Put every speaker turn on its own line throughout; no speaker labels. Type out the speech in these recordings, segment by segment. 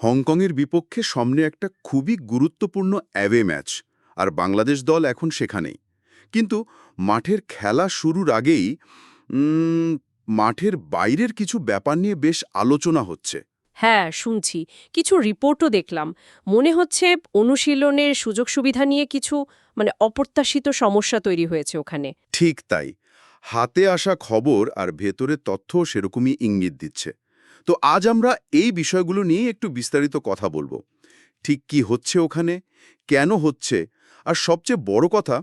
হংকংয়ের বিপক্ষে সামনে একটা খুবই গুরুত্বপূর্ণ অ্যাওয়ে ম্যাচ আর বাংলাদেশ দল এখন সেখানেই। কিন্তু মাঠের খেলা শুরুর আগেই মাঠের বাইরের কিছু ব্যাপার নিয়ে বেশ আলোচনা হচ্ছে।
হ্যাঁ শুনছি। কিছু রিপোর্টও দেখলাম। মনে হচ্ছে অনুশীলনের সুযোগ সুবিধা নিয়ে কিছু মানে অপ্রত্যাশিত সমস্যা তৈরি হয়েছে ওখানে।
ঠিক তাই। হাতে আসা খবর আর ভেতরের তথ্য সেরকমই ইঙ্গিত দিচ্ছে। তো আজ আমরা এই বিষয়গুলো নিয়ে একটু বিস্তারিত কথা বলব। ঠিক কি হচ্ছে ওখানে? কেন হচ্ছে? আর সবচেয়ে বড় কথা,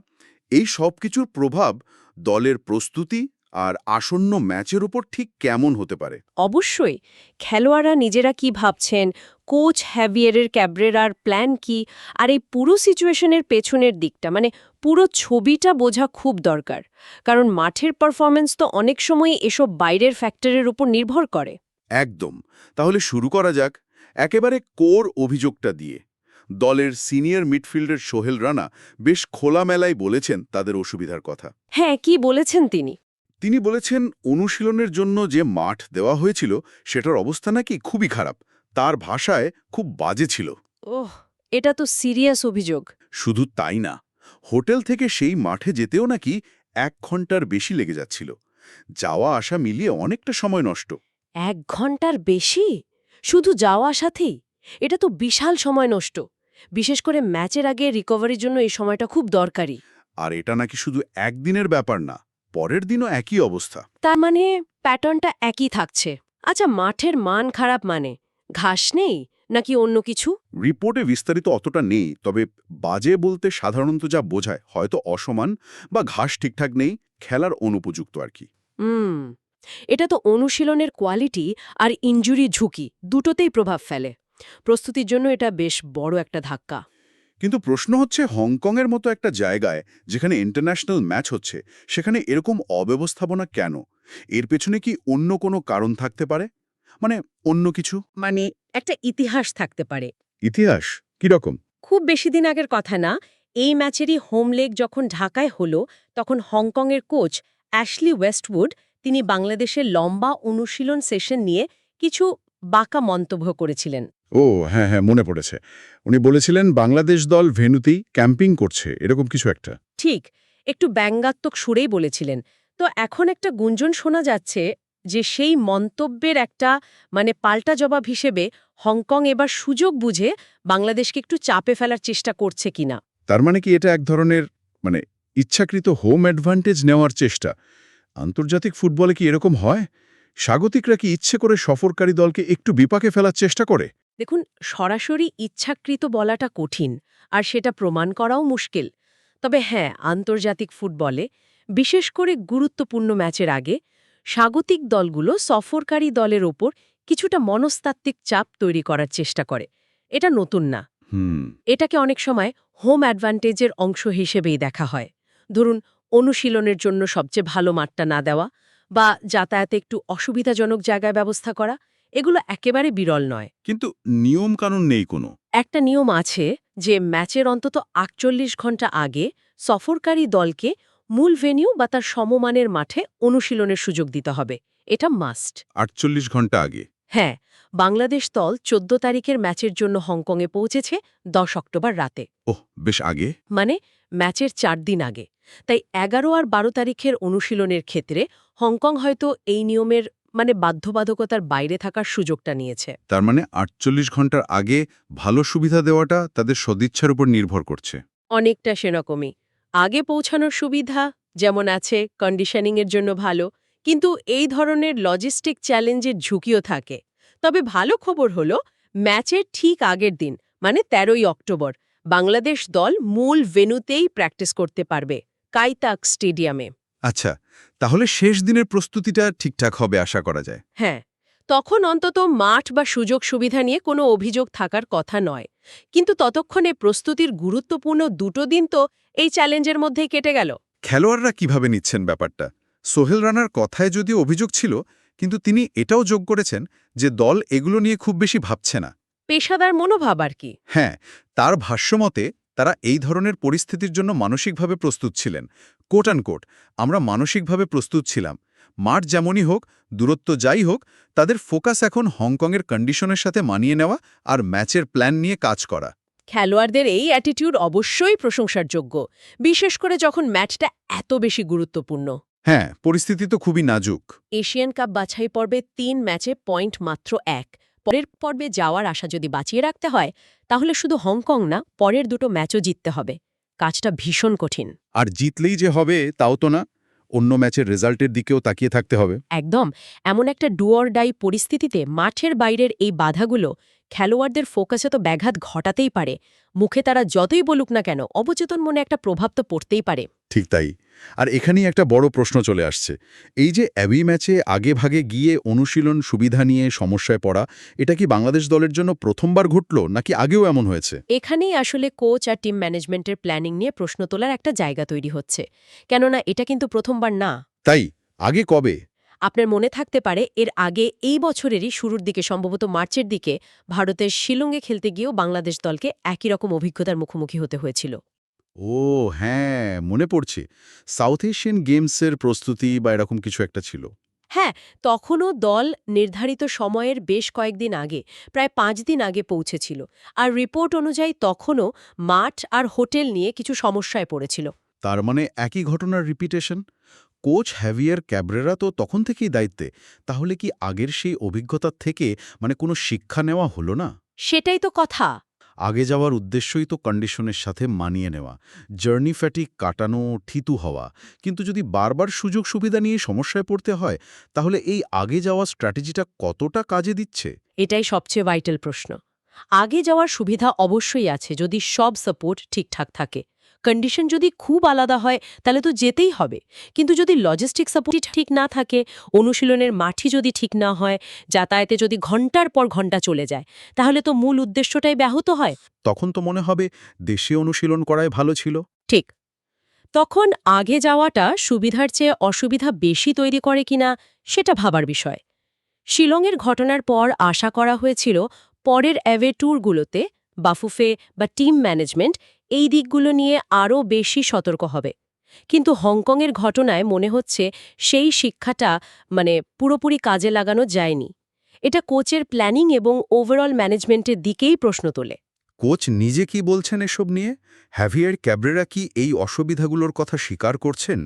এই সব কিছুর প্রভাব দলের প্রস্তুতি আর আসন্ন ম্যাচের উপর ঠিক কেমন হতে পারে?
অবশ্যই। খেলোয়াড়রা নিজেরা কি ভাবছেন? কোচ হ্যাভিয়ারের ক্যাব্রেরার প্ল্যান কি? আর এই পুরো সিচুয়েশনের পেছনের দিকটা মানে পুরো ছবিটা বোঝা খুব দরকার। কারণ মাঠের পারফরমেন্স তো অনেক সময় এসব বাইরের ফ্যাক্টরের উপর নির্ভর করে।
একদম। তাহলে শুরু করা যাক। একেবারে কোর অভিযোগটা দিয়ে। দলের সিনিয়র মিডফিল্ডের সোহেল রানা বেশ খোলামেলায় বলেছেন তাদের অসুবিধার কথা।
হ্যাঁ কি বলেছেন তিনি?
তিনি বলেছেন অনুশীলনের জন্য যে মাঠ দেওয়া হয়েছিল সেটার অবস্থা নাকি খুবই খারাপ। তার ভাষায় খুব বাজে ছিল।
ওহ এটা তো সিরিয়াস অভিযোগ।
শুধু তাই না হোটেল থেকে সেই মাঠে যেতেও নাকি এক ঘণ্টার বেশি লেগে যাচ্ছিল। যাওয়া আসা মিলিয়ে অনেকটা সময় নষ্ট।
এক ঘণ্টার বেশি? শুধু যাওয়া সাথেই? এটা তো বিশাল সময় নষ্ট। বিশেষ করে ম্যাচের আগে রিকভারির জন্য এই সময়টা খুব দরকারি।
আর এটা নাকি শুধু একদিনের ব্যাপার না পরের দিনও একই অবস্থা।
তার মানে প্যাটার্নটা একই থাকছে। আচ্ছা মাঠের মান খারাপ মানে? ঘাস নেই নাকি অন্য কিছু?
রিপোর্টে বিস্তারিত অতটা নেই তবে বাজে বলতে সাধারণত যা বোঝায় হয়তো অসমান বা ঘাস ঠিকঠাক নেই খেলার অনুপযুক্ত আর কি।
হুম। এটা তো অনুশীলনের কোয়ালিটি আর ইনজুরি ঝুঁকি দুটোতেই প্রভাব ফেলে। প্রস্তুতির জন্য এটা বেশ বড় একটা ধাক্কা।
কিন্তু প্রশ্ন হচ্ছে হংকংয়ের মতো একটা জায়গায় যেখানে ইন্টারন্যাশনাল ম্যাচ হচ্ছে সেখানে এরকম অব্যবস্থাপনা কেন? এর পেছনে কি অন্য কোনো কারণ থাকতে পারে? মানে অন্য কিছু?
মানে একটা ইতিহাস থাকতে পারে।
ইতিহাস? কীরকম
খুব বেশি দিন আগের কথা না এই ম্যাচেরই হোম লেগ যখন ঢাকায় হলো তখন হংকংয়ের কোচ অ্যাশলি ওয়েস্টউড তিনি বাংলাদেশের লম্বা অনুশীলন সেশন নিয়ে কিছু বাঁকা মন্তব্য করেছিলেন।
ও হ্যাঁ হ্যাঁ মনে পড়েছে। উনি বলেছিলেন বাংলাদেশ দল ভেনুতেই ক্যাম্পিং করছে। এরকম কিছু একটা।
ঠিক একটু ব্যঙ্গাত্মক সুরেই বলেছিলেন। তো এখন একটা গুঞ্জন শোনা যাচ্ছে যে সেই মন্তব্যের একটা মানে পাল্টা জবাব হিসেবে হংকং এবার সুযোগ বুঝে বাংলাদেশকে একটু চাপে ফেলার চেষ্টা করছে কিনা।
তার মানে কি এটা এক ধরনের মানে ইচ্ছাকৃত হোম অ্যাডভান্টেজ নেওয়ার চেষ্টা? আন্তর্জাতিক ফুটবলে কি এরকম হয়? স্বাগতিকরা কি ইচ্ছে করে সফরকারী দলকে একটু বিপাকে ফেলার চেষ্টা করে?
দেখুন সরাসরি ইচ্ছাকৃত বলাটা কঠিন আর সেটা প্রমাণ করাও মুশকিল। তবে হ্যাঁ আন্তর্জাতিক ফুটবলে বিশেষ করে গুরুত্বপূর্ণ ম্যাচের আগে স্বাগতিক দলগুলো সফরকারী দলের ওপর কিছুটা মনস্তাত্ত্বিক চাপ তৈরি করার চেষ্টা করে। এটা নতুন না। এটাকে অনেক সময় হোম অ্যাডভান্টেজের অংশ হিসেবেই দেখা হয়। ধরুন অনুশীলনের জন্য সবচেয়ে ভালো মাঠটা না দেওয়া বা যাতায়াতে একটু অসুবিধাজনক জায়গায় ব্যবস্থা করা এগুলো একেবারে বিরল নয়।
কিন্তু নিয়ম কানুন নেই কোনো।
একটা নিয়ম আছে যে ম্যাচের অন্তত আটচল্লিশ ঘণ্টা আগে সফরকারী দলকে মূল ভেনিউ বা তার সমমানের মাঠে অনুশীলনের সুযোগ দিতে হবে। এটা মাস্ট।
আটচল্লিশ ঘণ্টা আগে।
হ্যাঁ বাংলাদেশ দল চোদ্দ তারিখের ম্যাচের জন্য হংকংয়ে পৌঁছেছে দশ অক্টোবর রাতে।
ওহ বেশ আগে।
মানে ম্যাচের চার দিন আগে। তাই এগারো আর বারো তারিখের অনুশীলনের ক্ষেত্রে হংকং হয়তো এই নিয়মের মানে বাধ্যবাধকতার বাইরে থাকার সুযোগটা নিয়েছে।
তার মানে আটচল্লিশ ঘণ্টার আগে ভালো সুবিধা দেওয়াটা তাদের সদিচ্ছার উপর নির্ভর করছে।
অনেকটা সেরকমই। আগে পৌঁছানোর সুবিধা যেমন আছে কন্ডিশনিংয়ের জন্য ভালো কিন্তু এই ধরনের লজিস্টিক চ্যালেঞ্জের ঝুঁকিও থাকে। তবে ভালো খবর হল ম্যাচের ঠিক আগের দিন মানে তেরোই অক্টোবর বাংলাদেশ দল মূল ভেনুতেই প্র্যাকটিস করতে পারবে কাইতাক স্টেডিয়ামে।
আচ্ছা তাহলে শেষ দিনের প্রস্তুতিটা ঠিকঠাক হবে আশা করা যায়।
হ্যাঁ তখন অন্তত মাঠ বা সুযোগ সুবিধা নিয়ে কোনো অভিযোগ থাকার কথা নয়। কিন্তু ততক্ষণে প্রস্তুতির গুরুত্বপূর্ণ দুটো দিন তো এই চ্যালেঞ্জের মধ্যেই কেটে গেল।
খেলোয়াড়রা কীভাবে নিচ্ছেন ব্যাপারটা? সোহেল রানার কথায় যদিও অভিযোগ ছিল কিন্তু তিনি এটাও যোগ করেছেন যে দল এগুলো নিয়ে খুব বেশি ভাবছে না।
পেশাদার মনোভাব আর কি?
হ্যাঁ তার ভাষ্যমতে তারা এই ধরনের পরিস্থিতির জন্য মানসিকভাবে প্রস্তুত ছিলেন। কোট অ্যান্ড কোট আমরা মানসিকভাবে প্রস্তুত ছিলাম। মাঠ যেমনই হোক দূরত্ব যাই হোক তাদের ফোকাস এখন হংকংয়ের কন্ডিশনের সাথে মানিয়ে নেওয়া আর ম্যাচের প্ল্যান নিয়ে কাজ করা।
খেলোয়াড়দের এই অ্যাটিটিউড অবশ্যই প্রশংসার যোগ্য বিশেষ করে যখন ম্যাচটা এত বেশি গুরুত্বপূর্ণ।
হ্যাঁ পরিস্থিতি তো খুবই নাজুক।
এশিয়ান কাপ বাছাই পর্বে তিন ম্যাচে পয়েন্ট মাত্র এক। পরের পর্বে যাওয়ার আশা যদি বাঁচিয়ে রাখতে হয় তাহলে শুধু হংকং না পরের দুটো ম্যাচও জিততে হবে। কাজটা ভীষণ কঠিন।
আর জিতলেই যে হবে তাও তো না। অন্য ম্যাচের রেজাল্টের দিকেও তাকিয়ে থাকতে হবে।
একদম। এমন একটা ডুয়ার ডাই পরিস্থিতিতে মাঠের বাইরের এই বাধাগুলো খেলোয়াড়দের ফোকাসে তো ব্যাঘাত ঘটাতেই পারে। মুখে তারা যতই বলুক না কেন অবচেতন মনে একটা প্রভাব তো পড়তেই পারে।
ঠিক তাই। আর এখানেই একটা বড় প্রশ্ন চলে আসছে। এই যে অ্যাবি ম্যাচে আগে ভাগে গিয়ে অনুশীলন সুবিধা নিয়ে সমস্যায় পড়া এটা কি বাংলাদেশ দলের জন্য প্রথমবার ঘটল নাকি আগেও এমন হয়েছে?
এখানেই আসলে কোচ আর টিম ম্যানেজমেন্টের প্ল্যানিং নিয়ে প্রশ্ন তোলার একটা জায়গা তৈরি হচ্ছে। কেননা এটা কিন্তু প্রথমবার না।
তাই? আগে কবে?
আপনার মনে থাকতে পারে এর আগে এই বছরেরই শুরুর দিকে সম্ভবত মার্চের দিকে ভারতের শিলংয়ে খেলতে গিয়েও বাংলাদেশ দলকে একই রকম অভিজ্ঞতার মুখোমুখি হতে হয়েছিল।
ও হ্যাঁ মনে পড়ছে। সাউথ এশিয়ান গেমসের প্রস্তুতি বা এরকম কিছু একটা ছিল।
হ্যাঁ তখনও দল নির্ধারিত সময়ের বেশ কয়েকদিন আগে প্রায় পাঁচ দিন আগে পৌঁছেছিল। আর রিপোর্ট অনুযায়ী তখনও মাঠ আর হোটেল নিয়ে কিছু সমস্যায় পড়েছিল।
তার মানে একই ঘটনার রিপিটেশন কোচ হ্যাভিয়ার ক্যাবরেরা তো তখন থেকেই দায়িত্বে। তাহলে কি আগের সেই অভিজ্ঞতার থেকে মানে কোনো শিক্ষা নেওয়া হলো না?
সেটাই তো কথা।
আগে যাওয়ার উদ্দেশ্যই তো কন্ডিশনের সাথে মানিয়ে নেওয়া। জার্নি ফ্যাটিক কাটানো, ঠিতু হওয়া। কিন্তু যদি বারবার সুযোগ সুবিধা নিয়ে সমস্যায় পড়তে হয়, তাহলে এই আগে যাওয়া স্ট্র্যাটেজিটা কতটা কাজে দিচ্ছে?
এটাই সবচেয়ে ভাইটাল প্রশ্ন। আগে যাওয়ার সুবিধা অবশ্যই আছে যদি সব সাপোর্ট ঠিকঠাক থাকে। কন্ডিশন যদি খুব আলাদা হয় তাহলে তো যেতেই হবে। কিন্তু যদি লজিস্টিক সাপোর্ট ঠিক না থাকে অনুশীলনের মাঠই যদি ঠিক না হয় যাতায়াতে যদি ঘণ্টার পর ঘণ্টা চলে যায় তাহলে তো মূল উদ্দেশ্যটাই ব্যাহত হয়।
তখন তো মনে হবে দেশে অনুশীলন করাই ভালো ছিল।
ঠিক। তখন আগে যাওয়াটা সুবিধার চেয়ে অসুবিধা বেশি তৈরি করে কিনা সেটা ভাবার বিষয়। শিলংয়ের ঘটনার পর আশা করা হয়েছিল পরের অ্যাওয়ে ট্যুরগুলোতে বাফুফে বা টিম ম্যানেজমেন্ট এই দিকগুলো নিয়ে আরও বেশি সতর্ক হবে। কিন্তু হংকংয়ের ঘটনায় মনে হচ্ছে সেই শিক্ষাটা মানে পুরোপুরি কাজে লাগানো যায়নি। এটা কোচের প্ল্যানিং এবং ওভারঅল ম্যানেজমেন্টের দিকেই প্রশ্ন তোলে।
কোচ নিজে কি বলছেন এসব নিয়ে? হ্যাভিয়ার ক্যাব্রেরা কি এই অসুবিধাগুলোর কথা স্বীকার করছেন?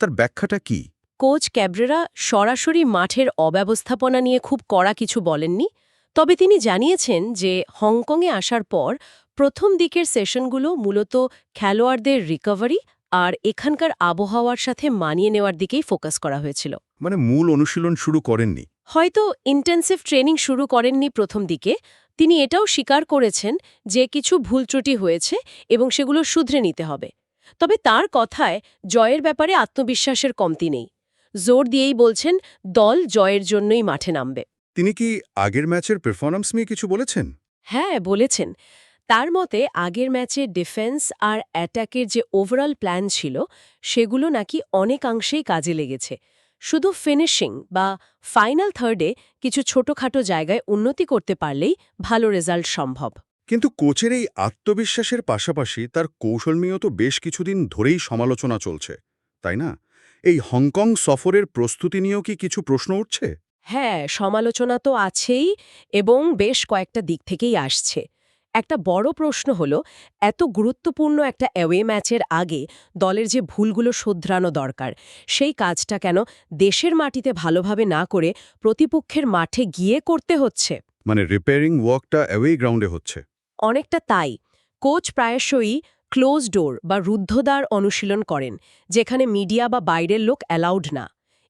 তার ব্যাখ্যাটা কি?
কোচ ক্যাব্রেরা সরাসরি মাঠের অব্যবস্থাপনা নিয়ে খুব কড়া কিছু বলেননি। তবে তিনি জানিয়েছেন যে হংকংয়ে আসার পর প্রথম দিকের সেশনগুলো মূলত খেলোয়াড়দের রিকভারি আর এখানকার আবহাওয়ার সাথে মানিয়ে নেওয়ার দিকেই ফোকাস করা হয়েছিল।
মানে মূল অনুশীলন শুরু করেননি?
হয়তো ইন্টেন্সিভ ট্রেনিং শুরু করেননি প্রথম দিকে। তিনি এটাও স্বীকার করেছেন যে কিছু ভুল ত্রুটি হয়েছে এবং সেগুলো শুধরে নিতে হবে। তবে তার কথায় জয়ের ব্যাপারে আত্মবিশ্বাসের কমতি নেই। জোর দিয়েই বলছেন দল জয়ের জন্যই মাঠে নামবে।
তিনি কি আগের ম্যাচের পারফরম্যান্স নিয়ে কিছু বলেছেন?
হ্যাঁ বলেছেন। তার মতে আগের ম্যাচে ডিফেন্স আর অ্যাটাকের যে ওভারঅল প্ল্যান ছিল সেগুলো নাকি অনেকাংশেই কাজে লেগেছে। শুধু ফিনিশিং বা ফাইনাল থার্ডে কিছু ছোটখাটো জায়গায় উন্নতি করতে পারলেই ভালো রেজাল্ট সম্ভব।
কিন্তু কোচের এই আত্মবিশ্বাসের পাশাপাশি তার কৌশল নিয়েও তো বেশ কিছুদিন ধরেই সমালোচনা চলছে তাই না? এই হংকং সফরের প্রস্তুতি নিয়েও কি কিছু প্রশ্ন উঠছে?
হ্যাঁ সমালোচনা তো আছেই এবং বেশ কয়েকটা দিক থেকেই আসছে। একটা বড় প্রশ্ন হল এত গুরুত্বপূর্ণ একটা অ্যাওয়ে ম্যাচের আগে দলের যে ভুলগুলো শোধরানো দরকার সেই কাজটা কেন দেশের মাটিতে ভালোভাবে না করে প্রতিপক্ষের মাঠে গিয়ে করতে হচ্ছে?
মানে রিপেয়ারিং ওয়ার্কটা অ্যাওয়ে গ্রাউন্ডে হচ্ছে।
অনেকটা তাই। কোচ প্রায়শই ক্লোজ ডোর বা রুদ্ধদ্বার অনুশীলন করেন যেখানে মিডিয়া বা বাইরের লোক অ্যালাউড না।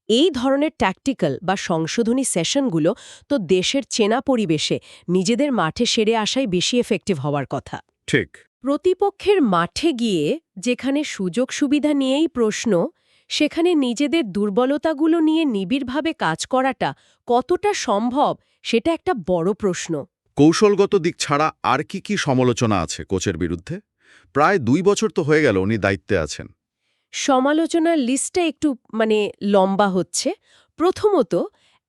এই ধরনের ট্যাকটিক্যাল বা সংশোধনী সেশনগুলো তো দেশের চেনা পরিবেশে নিজেদের মাঠে সেরে আসাই বেশি এফেক্টিভ হওয়ার কথা।
ঠিক।
প্রতিপক্ষের মাঠে গিয়ে যেখানে সুযোগ সুবিধা নিয়েই প্রশ্ন সেখানে নিজেদের দুর্বলতাগুলো নিয়ে নিবিড়ভাবে কাজ করাটা কতটা সম্ভব সেটা একটা বড় প্রশ্ন।
কৌশলগত দিক ছাড়া আর কি কি সমালোচনা আছে কোচের বিরুদ্ধে? প্রায় দুই বছর তো হয়ে গেল উনি দায়িত্বে আছেন।
সমালোচনার লিস্টটা একটু মানে লম্বা হচ্ছে। প্রথমত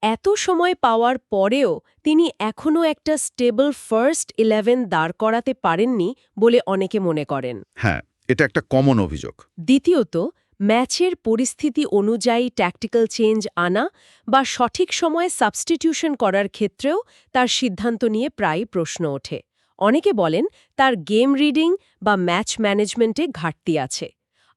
এত সময় পাওয়ার পরেও তিনি এখনও একটা স্টেবল ফার্স্ট ইলেভেন দাঁড় করাতে পারেননি বলে অনেকে মনে করেন।
হ্যাঁ এটা একটা কমন অভিযোগ।
দ্বিতীয়ত ম্যাচের পরিস্থিতি অনুযায়ী ট্যাকটিক্যাল চেঞ্জ আনা বা সঠিক সময়ে সাবস্টিটিউশন করার ক্ষেত্রেও তার সিদ্ধান্ত নিয়ে প্রায় প্রশ্ন ওঠে। অনেকে বলেন তার গেম রিডিং বা ম্যাচ ম্যানেজমেন্টে ঘাটতি আছে।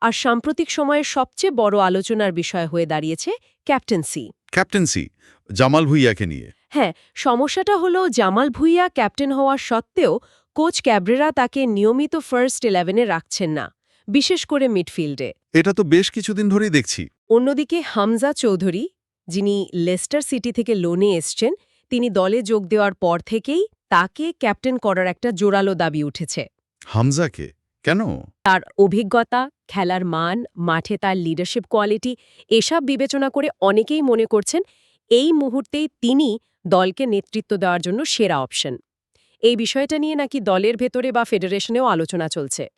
আর সাম্প্রতিক সময়ে সবচেয়ে বড় আলোচনার বিষয় হয়ে দাঁড়িয়েছে ক্যাপ্টেন্সি।
ক্যাপ্টেন্সি জামাল ভুইয়াকে নিয়ে।
হ্যাঁ সমস্যাটা হলো জামাল ভুইয়া ক্যাপ্টেন হওয়ার সত্ত্বেও কোচ ক্যাব্রেরা তাকে নিয়মিত ফার্স্ট ইলেভেনে রাখছেন না বিশেষ করে মিডফিল্ডে।
এটা তো বেশ কিছুদিন ধরেই দেখছি।
অন্যদিকে হামজা চৌধুরী যিনি লেস্টার সিটি থেকে লোনে এসছেন তিনি দলে যোগ দেওয়ার পর থেকেই তাকে ক্যাপ্টেন করার একটা জোরালো দাবি উঠেছে।
হামজাকে? কেন?
তার অভিজ্ঞতা খেলার মান মাঠে তার লিডারশিপ কোয়ালিটি এসব বিবেচনা করে অনেকেই মনে করছেন এই মুহূর্তেই তিনি দলকে নেতৃত্ব দেওয়ার জন্য সেরা অপশন এই বিষয়টা নিয়ে নাকি দলের ভেতরে বা ফেডারেশনেও আলোচনা চলছে।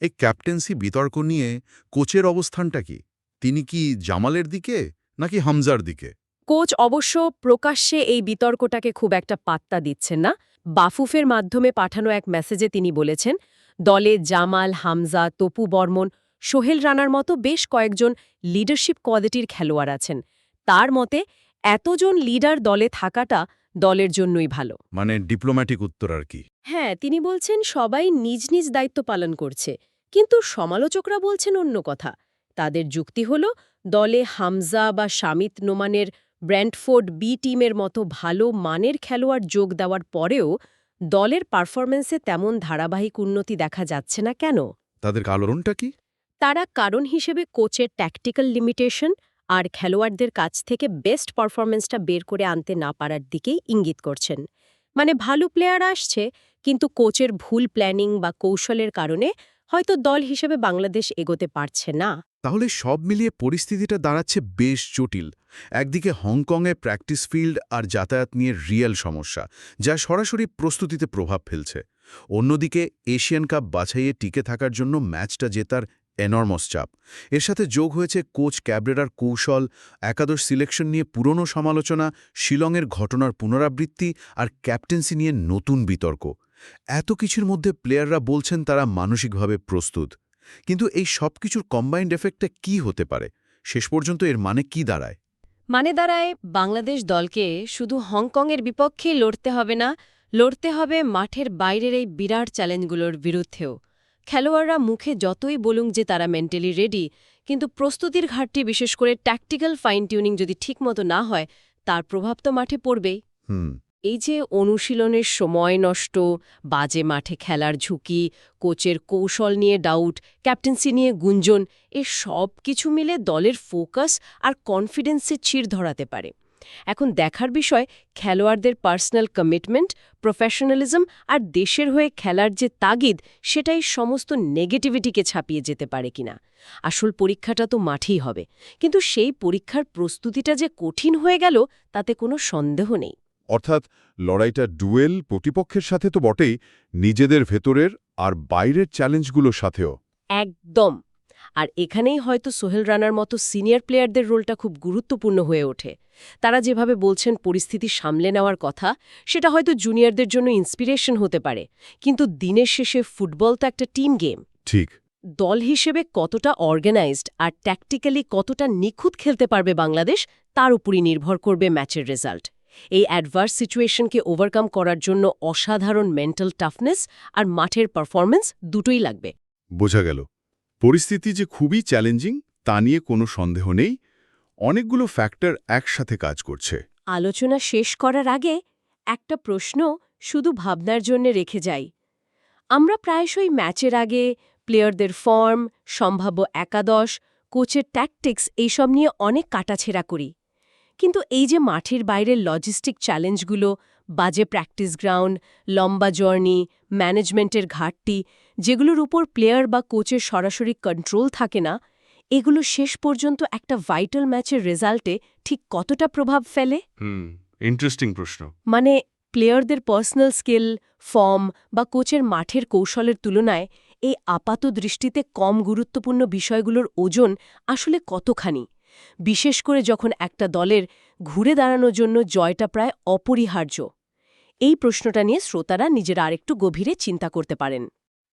এই ক্যাপ্টেন্সি বিতর্ক নিয়ে কোচের অবস্থানটা কি? তিনি কি জামালের দিকে নাকি হামজার দিকে?
কোচ অবশ্য প্রকাশ্যে এই বিতর্কটাকে খুব একটা পাত্তা দিচ্ছেন না। বাফুফের মাধ্যমে পাঠানো এক মেসেজে তিনি বলেছেন দলে জামাল হামজা তপু বর্মন সোহেল রানার মতো বেশ কয়েকজন লিডারশিপ কোয়ালিটির খেলোয়াড় আছেন। তার মতে এতজন লিডার দলে থাকাটা দলের জন্যই ভালো।
মানে ডিপ্লোম্যাটিক উত্তর আর কি?
হ্যাঁ তিনি বলছেন সবাই নিজ নিজ দায়িত্ব পালন করছে। কিন্তু সমালোচকরা বলছেন অন্য কথা। তাদের যুক্তি হল দলে হামজা বা শামিত নোমানের ব্র্যান্ডফোর্ড বি টিমের মতো ভালো মানের খেলোয়াড় যোগ দেওয়ার পরেও দলের পারফরমেন্সে তেমন ধারাবাহিক উন্নতি দেখা যাচ্ছে না কেন?
তাদের কারণটা কি?
তারা কারণ হিসেবে কোচের ট্যাকটিক্যাল লিমিটেশন আর খেলোয়াড়দের কাছ থেকে বেস্ট পারফরমেন্সটা বের করে আনতে না পারার দিকেই ইঙ্গিত করছেন। মানে ভালো প্লেয়ার আসছে কিন্তু কোচের ভুল প্ল্যানিং বা কৌশলের কারণে হয়তো দল হিসেবে বাংলাদেশ এগোতে পারছে না।
তাহলে সব মিলিয়ে পরিস্থিতিটা দাঁড়াচ্ছে বেশ জটিল। একদিকে হংকংয়ে প্র্যাকটিস ফিল্ড আর যাতায়াত নিয়ে রিয়েল সমস্যা, যা সরাসরি প্রস্তুতিতে প্রভাব ফেলছে। অন্যদিকে এশিয়ান কাপ বাছাইয়ে টিকে থাকার জন্য ম্যাচটা জেতার এনর্মস চাপ। এর সাথে যোগ হয়েছে কোচ ক্যাবরেরার কৌশল, একাদশ সিলেকশন নিয়ে পুরনো সমালোচনা, শিলংয়ের ঘটনার পুনরাবৃত্তি আর ক্যাপ্টেন্সি নিয়ে নতুন বিতর্ক। এত কিছুর মধ্যে প্লেয়াররা বলছেন তারা মানসিকভাবে প্রস্তুত। কিন্তু এই সব কিছুর কম্বাইন্ড এফেক্টটা কি হতে পারে? শেষ পর্যন্ত এর মানে কি দাঁড়ায়?
মানে দাঁড়ায় বাংলাদেশ দলকে শুধু হংকংয়ের বিপক্ষেই লড়তে হবে না লড়তে হবে মাঠের বাইরের এই বিরাট চ্যালেঞ্জগুলোর বিরুদ্ধেও। খেলোয়াড়রা মুখে যতই বলুন যে তারা মেন্টালি রেডি কিন্তু প্রস্তুতির ঘাটতি বিশেষ করে ট্যাকটিক্যাল ফাইন টিউনিং যদি ঠিকমতো না হয় তার প্রভাব তো মাঠে পড়বেই।
হুম।
এই যে অনুশীলনের সময় নষ্ট, বাজে মাঠে খেলার ঝুঁকি, কোচের কৌশল নিয়ে ডাউট ক্যাপ্টেন্সি নিয়ে গুঞ্জন, এ সব কিছু মিলে দলের ফোকাস আর কনফিডেন্সে চির ধরাতে পারে। এখন দেখার বিষয়, খেলোয়াড়দের পার্সোনাল কমিটমেন্ট প্রফেশনালিজম আর দেশের হয়ে খেলার যে তাগিদ, সেটাই সমস্ত নেগেটিভিটিকে ছাপিয়ে যেতে পারে কিনা। আসল পরীক্ষাটা তো মাঠেই হবে। কিন্তু সেই পরীক্ষার প্রস্তুতিটা যে কঠিন হয়ে গেল, তাতে কোনো সন্দেহ নেই।
অর্থাৎ লড়াইটা ডুয়েল প্রতিপক্ষের সাথে তো বটেই নিজেদের ভেতরের আর বাইরের চ্যালেঞ্জগুলোর সাথেও।
একদম। আর এখানেই হয়তো সোহেল রানার মতো সিনিয়র প্লেয়ারদের রোলটা খুব গুরুত্বপূর্ণ হয়ে ওঠে। তারা যেভাবে বলছেন পরিস্থিতি সামলে নেওয়ার কথা সেটা হয়তো জুনিয়রদের জন্য ইন্সপিরেশন হতে পারে। কিন্তু দিনের শেষে ফুটবল তো একটা টিম গেম।
ঠিক।
দল হিসেবে কতটা অর্গানাইজড আর ট্যাকটিক্যালি কতটা নিখুঁত খেলতে পারবে বাংলাদেশ তার উপরই নির্ভর করবে ম্যাচের রেজাল্ট। এই অ্যাডভার্স সিচুয়েশনকে ওভারকাম করার জন্য অসাধারণ মেন্টাল টাফনেস আর মাঠের পারফরমেন্স দুটোই লাগবে।
বোঝা গেল। পরিস্থিতি যে খুবই চ্যালেঞ্জিং তা নিয়ে কোনো সন্দেহ নেই। অনেকগুলো ফ্যাক্টর একসাথে কাজ করছে।
আলোচনা শেষ করার আগে একটা প্রশ্ন শুধু ভাবনার জন্য রেখে যাই। আমরা প্রায়শই ম্যাচের আগে প্লেয়ারদের ফর্ম সম্ভাব্য একাদশ কোচের ট্যাকটিক্স এইসব নিয়ে অনেক কাটাছেড়া করি। কিন্তু এই যে মাঠের বাইরের লজিস্টিক চ্যালেঞ্জগুলো বাজে প্র্যাকটিস গ্রাউন্ড লম্বা জার্নি ম্যানেজমেন্টের ঘাটতি যেগুলোর উপর প্লেয়ার বা কোচের সরাসরি কন্ট্রোল থাকে না এগুলো শেষ পর্যন্ত একটা ভাইটাল ম্যাচের রেজাল্টে ঠিক কতটা প্রভাব ফেলে?
হুম ইন্টারেস্টিং প্রশ্ন।
মানে প্লেয়ারদের পার্সোনাল স্কিল ফর্ম বা কোচের মাঠের কৌশলের তুলনায় এই আপাত দৃষ্টিতে কম গুরুত্বপূর্ণ বিষয়গুলোর ওজন আসলে কতখানি? বিশেষ করে যখন একটা দলের ঘুরে দাঁড়ানোর জন্য জয়টা প্রায় অপরিহার্য। এই প্রশ্নটা নিয়ে শ্রোতারা নিজেরা আরেকটু গভীরে চিন্তা করতে পারেন।